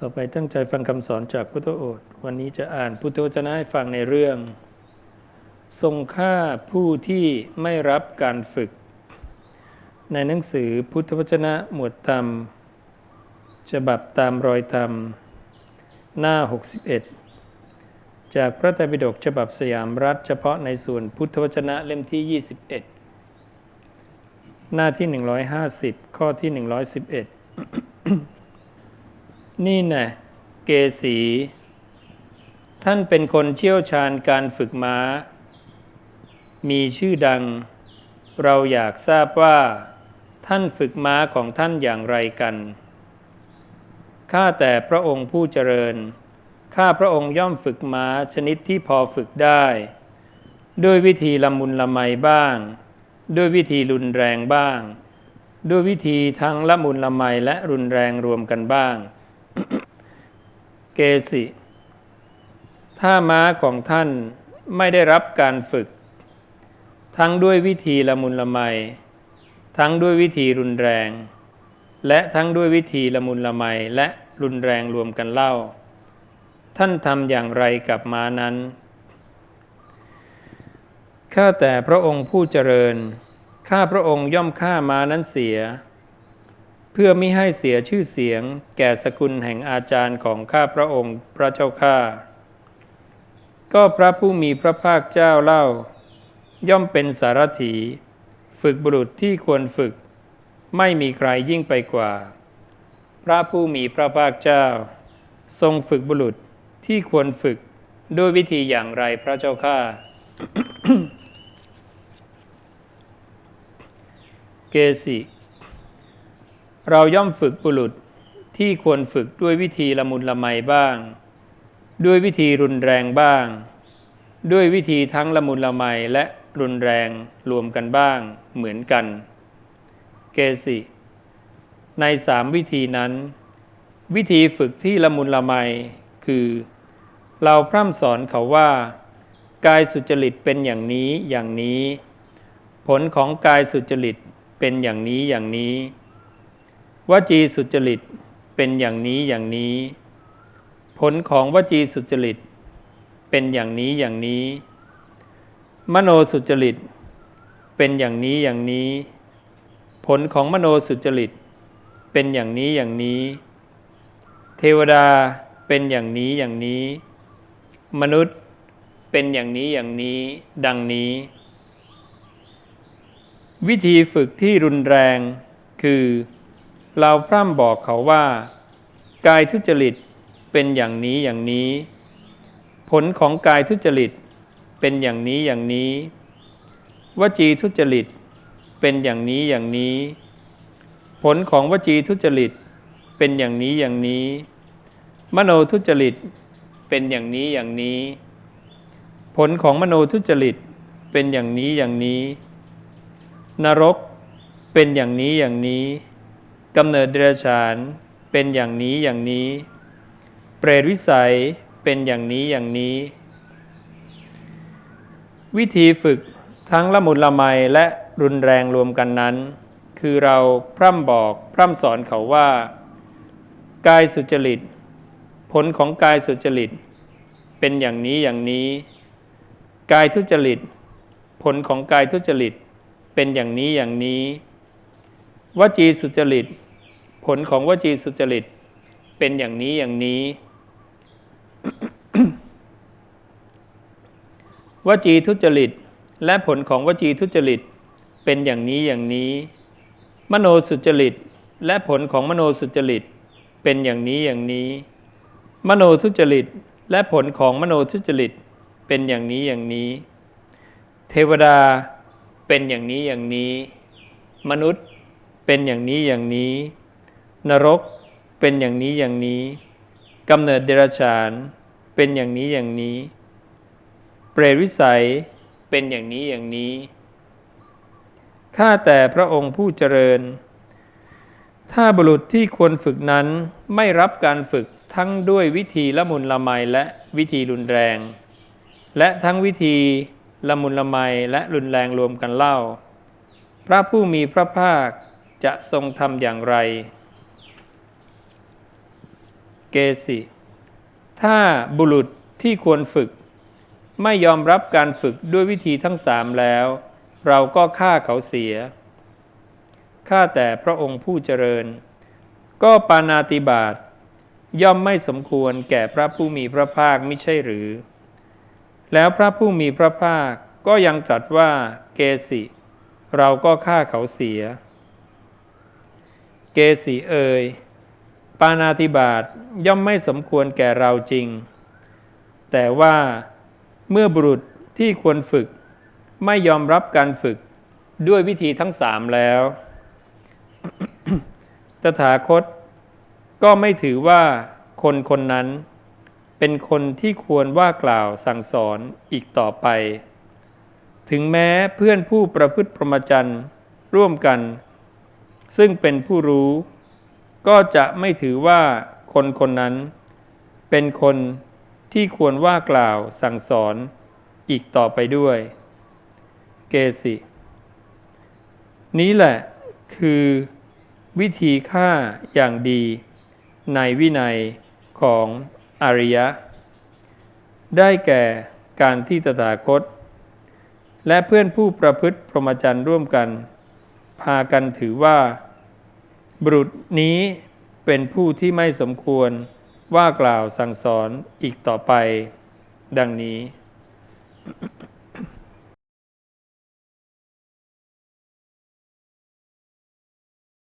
ต่อไปตั้งใจฟังคำสอนจากพุทธโอษฐ์วันนี้จะอ่านพุทธวจนะให้ฟังในเรื่อง ทรงฆ่าผู้ที่ไม่รับการฝึก ในหนังสือพุทธวจนะหมวดธรรม ฉบับตามรอยธรรม หน้า 61 จากพระไตรปิฎกฉบับสยามรัฐ เฉพาะในส่วนพุทธวจนะเล่มที่ 21 หน้าที่ 150 ข้อที่ 111 นี่นะเกสีท่านเป็นคนเชี่ยวชาญการฝึกม้า มีชื่อดัง เราอยากทราบว่า ท่านฝึกม้าของท่านอย่างไรกัน ข้าแต่พระองค์ผู้เจริญ ข้าพระองค์ย่อมฝึกม้าชนิดที่พอฝึกได้ ด้วยวิธีละมุนละไมบ้าง ด้วยวิธีรุนแรงบ้าง ด้วยวิธีทั้งละมุนละไมและรุนแรงรวมกันบ้าง เกสิ ถ้าม้าของท่านไม่ได้รับการฝึก ทั้งด้วยวิธีละมุนละไม ทั้งด้วยวิธีรุนแรง และทั้งด้วยวิธีละมุนละไมและรุนแรงรวมกันเล่า ท่านทำอย่างไรกับม้านั้นข้าแต่พระองค์ผู้เจริญ ข้าพระองค์ย่อมฆ่าม้านั้นเสีย พื่อมิให้เสียชื่อเสียง แก่สกุลแห่งอาจารย์ของข้าพระองค์พระเจ้าข้า ก็พระผู้มีพระภาคเจ้าเล่า ย่อมเป็นสารถี ฝึกบุรุษที่ควรฝึก ไม่มีใครยิ่งไปกว่า พระผู้มีพระภาคเจ้า ทรงฝึกบุรุษที่ควรฝึกด้วยวิธีอย่างไรพระเจ้าข้าเกสิ เราย่อมฝึกบุรุษที่ควรฝึกด้วยวิธีละมุนละไมบ้าง ด้วยวิธีรุนแรงบ้าง ด้วยวิธีทั้งละมุนละไมและรุนแรงรวมกันบ้างเหมือนกัน เกสิ ในสามวิธีนั้น วิธีฝึกที่ละมุนละไมคือ เราพร่ำสอนเขาว่า กายสุจริตเป็นอย่างนี้อย่างนี้ ผลของกายสุจริตเป็นอย่างนี้อย่างนี้ วจีสุจริตเป็นอย่างนี้อย่างนี้ ผลของวจีสุจริตเป็นอย่างนี้อย่างนี้ มโนสุจริตเป็นอย่างนี้อย่างนี้ ผลของมโนสุจริตเป็นอย่างนี้อย่างนี้ เทวดาเป็นอย่างนี้อย่างนี้ มนุษย์เป็นอย่างนี้อย่างนี้ ดังนี้ วิธีฝึกที่รุนแรงคือ เราพร่ำบอกเขาว่า กายทุจริตเป็นอย่างนี้อย่างนี้ ผลของกายทุจริตเป็นอย่างนี้อย่างนี้ วจีทุจริตเป็นอย่างนี้อย่างนี้ ผลของวจีทุจริตเป็นอย่างนี้อย่างนี้ มโนทุจริตเป็นอย่างนี้อย่างนี้ ผลของมโนทุจริตเป็นอย่างนี้อย่างนี้ นรกเป็นอย่างนี้อย่างนี้ กำเนิดเดรัจฉานเป็นอย่างนี้อย่างนี้ เปรตวิสัยเป็นอย่างนี้อย่างนี้ วิธีฝึกทั้งละมุนละไมและรุนแรงรวมกันนั้น คือเราพร่ำบอกพร่ำสอนเขาว่า กายสุจริต ผลของกายสุจริต เป็นอย่างนี้อย่างนี้ กายทุจริต ผลของกายทุจริต เป็นอย่างนี้อย่างนี้ วจีสุจริต ผลของวจีสุจริตเป็นอย่างนี้อย่างนี้ วจีทุจริต และผลของวจีทุจริตเป็นอย่างนี้อย่างนี้ มโนสุจริต และผลของมโนสุจริตเป็นอย่างนี้อย่างนี้ มโนทุจริต และผลของมโนทุจริตเป็นอย่างนี้อย่างนี้ เทวดาเป็นอย่างนี้อย่างนี้ มนุษย์เป็นอย่างนี้อย่างนี้ นรกเป็นอย่างนี้อย่างนี้กำเนิดเดรัจฉาน เป็นอย่างนี้อย่างนี้ เปรตวิสัยเป็นอย่างนี้อย่างนี้ข้าแต่พระองค์ผู้เจริญ ถ้าบุรุษที่ควรฝึกนั้นไม่รับการฝึกทั้งด้วยวิธีละมุนละไมและวิธีรุนแรง และทั้งวิธีละมุนละไมและรุนแรงรวมกันเล่า พระผู้มีพระภาคจะทรงทำอย่างไร เกสิ ถ้าบุรุษที่ควรฝึก ไม่ยอมรับการฝึกด้วยวิธีทั้งสามแล้ว เราก็ฆ่าเขาเสียข้าแต่พระองค์ผู้เจริญ ก็ปานาติบาตย่อมไม่สมควรแก่พระผู้มีพระภาคไม่ใช่หรือ แล้วพระผู้มีพระภาคก็ยังตรัสว่าเกสิ เราก็ฆ่าเขาเสีย เกสิเอย ปานาติบาตย่อมไม่สมควรแก่เราจริง แต่ว่าเมื่อบุรุษที่ควรฝึก ไม่ยอมรับการฝึกด้วยวิธีทั้งสามแล้ว ตถาคตก็ไม่ถือว่าคนคนนั้นเป็นคนที่ควรว่ากล่าวสั่งสอนอีกต่อไป ถึงแม้เพื่อนผู้ประพฤติพรหมจรรย์ร่วมกัน ซึ่งเป็นผู้รู้ ก็จะไม่ถือว่าคนคนนั้น เป็นคนที่ควรว่ากล่าวสั่งสอนอีกต่อไปด้วย เกสิ นี้แหละคือวิธีฆ่าอย่างดีในวินัยของอริยะ ได้แก่การที่ตถาคต และเพื่อนผู้ประพฤติพรหมจรรย์ร่วมกัน พากันถือว่า บุรุษนี้เป็นผู้ที่ไม่สมควรว่ากล่าวสั่งสอนอีกต่อไป ดังนี้